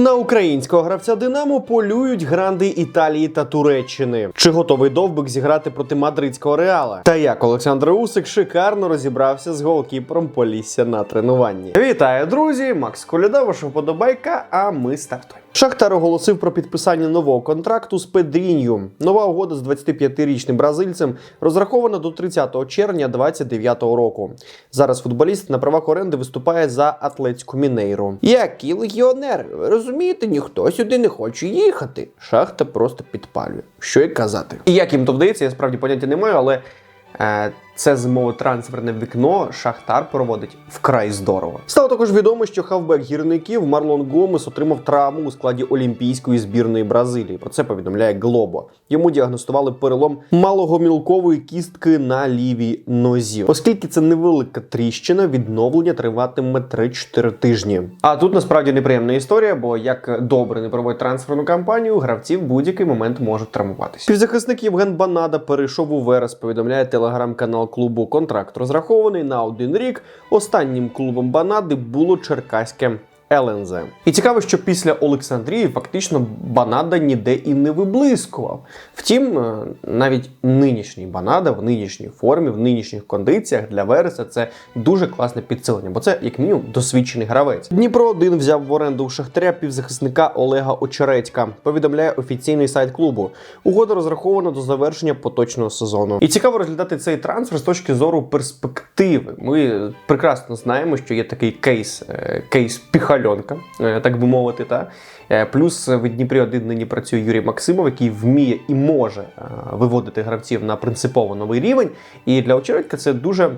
На українського гравця Динамо полюють гранди Італії та Туреччини. Чи готовий довбик зіграти проти мадридського реала? Та як Олександр Усик шикарно розібрався з голкіпером Полісся на тренуванні. Вітаю, друзі! Макс Коляда, ваша вподобайка, а ми стартуємо. Шахтар оголосив про підписання нового контракту з Педрінью. Нова угода з 25-річним бразильцем розрахована до 30 червня 2029 року. Зараз футболіст на правах оренди виступає за Атлетську Мінейру. Які легіонери, розумієте, ніхто сюди не хоче їхати. Шахта просто підпалює. Що й казати. І як їм то вдається, я справді поняття не маю, але е, це зимове трансферне вікно Шахтар проводить вкрай здорово. Стало також відомо, що хавбек гірників Марлон Гомес отримав травму у складі Олімпійської збірної Бразилії. Про це повідомляє Глобо. Йому діагностували перелом малогомілкової кістки на лівій нозі. Оскільки це невелика тріщина, відновлення триватиме 3-4 тижні. А тут насправді неприємна історія, бо як добре не проводить трансферну кампанію, гравці в будь-який момент можуть травмуватися. Півзахисник Євген Банада перейшов у Верес, повідомляє телеграм-канал клубу. Контракт розрахований на один рік. Останнім клубом Банади було Черкаське. ЛНЗ. І цікаво, що після Олександрії фактично Банада ніде і не виблискував. Втім, е, навіть нинішній Банада в нинішній формі, в нинішніх кондиціях для Вереса це дуже класне підсилення, бо це як мінімум досвідчений гравець. Дніпро 1 взяв в оренду у Шахтаря півзахисника Олега Очередька. Повідомляє офіційний сайт клубу. Угода розрахована до завершення поточного сезону. І цікаво розглядати цей трансфер з точки зору перспективи. Ми прекрасно знаємо, що є такий кейс, е, кейс піхальонка, е, так би мовити. Та Е, плюс в Дніпрі один нині працює Юрій Максимов, який вміє і може е, виводити гравців на принципово новий рівень. І для очередька це дуже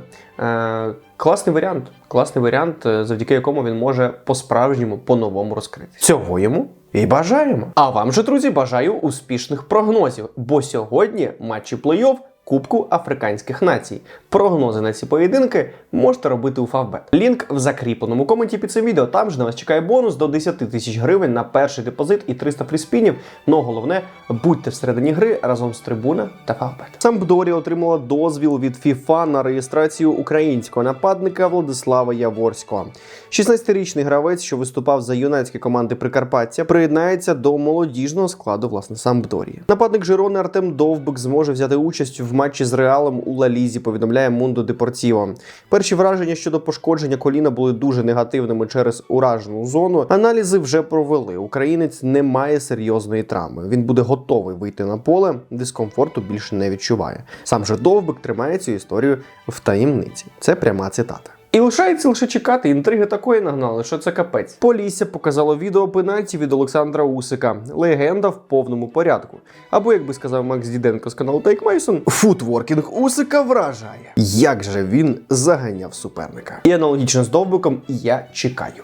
класний варіант. Класний варіант, завдяки якому він може по-справжньому по-новому розкрити. Цього йому і бажаємо. А вам же, друзі, бажаю успішних прогнозів, бо сьогодні матчі плей-офф Кубку Африканських націй. Прогнози на ці поєдинки можете робити у Фавбет. Лінк в закріпленому коменті під цим відео. Там же на вас чекає бонус до 10 тисяч гривень на перший депозит і 300 фріспінів. Ну головне, будьте всередині гри разом з трибуна та Фавбет. Сампдорія отримала дозвіл від FIFA на реєстрацію українського нападника Владислава Яворського. 16-річний гравець, що виступав за юнацькі команди Прикарпаття, приєднається до молодіжного складу власне Сампдорії. Нападник Жирони Артем Довбик зможе взяти участь в матчі з Реалом у Лалізі, повідомляє Мундо Депортіво. Перші враження щодо пошкодження коліна були дуже негативними через уражену зону. Аналізи вже провели. Українець не має серйозної травми. Він буде готовий вийти на поле, дискомфорту більше не відчуває. Сам же Довбик тримає цю історію в таємниці. Це пряма цитата. І лишається лише чекати. Інтриги такої нагнали, що це капець. Полісся показало відео пенальті від Олександра Усика. Легенда в повному порядку. Або, як би сказав Макс Діденко з каналу Take Mason, футворкінг Усика вражає. Як же він заганяв суперника? І аналогічно з довбиком я чекаю.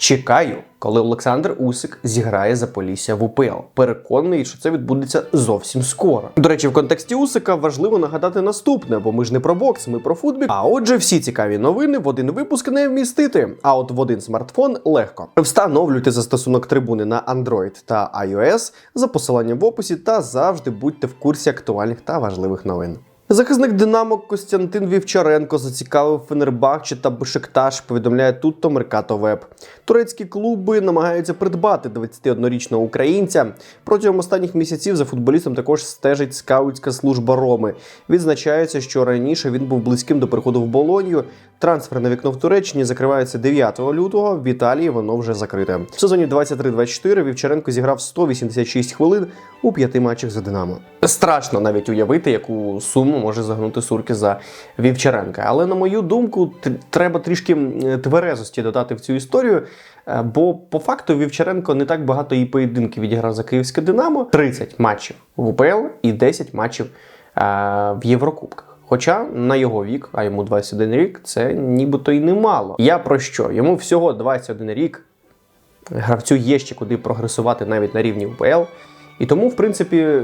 Чекаю, коли Олександр Усик зіграє за Полісся в УПЛ. Переконаний, що це відбудеться зовсім скоро. До речі, в контексті Усика важливо нагадати наступне, бо ми ж не про бокс, ми про футбік. А отже, всі цікаві новини в один випуск не вмістити. А от в один смартфон легко. Встановлюйте застосунок трибуни на Android та iOS за посиланням в описі та завжди будьте в курсі актуальних та важливих новин. Захисник Динамо Костянтин Вівчаренко зацікавив Фенербахче та Бешикташ, повідомляє тут Меркато Веб. Турецькі клуби намагаються придбати 21-річного українця. Протягом останніх місяців за футболістом також стежить скаутська служба Роми. Відзначається, що раніше він був близьким до приходу в Болонію. Трансферне вікно в Туреччині закривається 9 лютого. В Італії воно вже закрите. В сезоні 23-24 Вівчаренко зіграв 186 хвилин у п'яти матчах за Динамо. Страшно навіть уявити, яку суму може загнути сурки за Вівчаренка. Але на мою думку, треба трішки тверезості додати в цю історію. е, Бо по факту Вівчаренко не так багато і поєдинків відіграв за київське Динамо. 30 матчів в УПЛ і 10 матчів е, в Єврокубках. Хоча на його вік, а йому 21 рік, це нібито й немало. Я про що? Йому всього 21 рік. Гравцю є ще куди прогресувати навіть на рівні УПЛ. І тому, в принципі,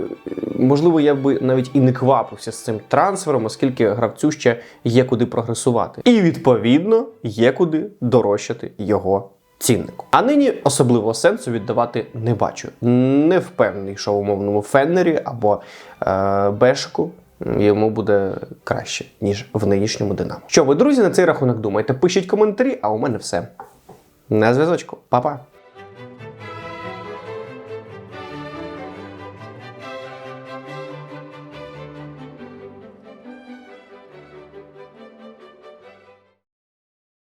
можливо, я би навіть і не квапився з цим трансфером, оскільки гравцю ще є куди прогресувати. І відповідно є куди дорощати його ціннику. А нині особливого сенсу віддавати не бачу. Не впевнений, що в умовному Феннері або е, Бешику йому буде краще, ніж в нинішньому Динамо. Що ви, друзі, на цей рахунок думаєте? Пишіть коментарі, а у мене все. На зв'язочку, Па-па!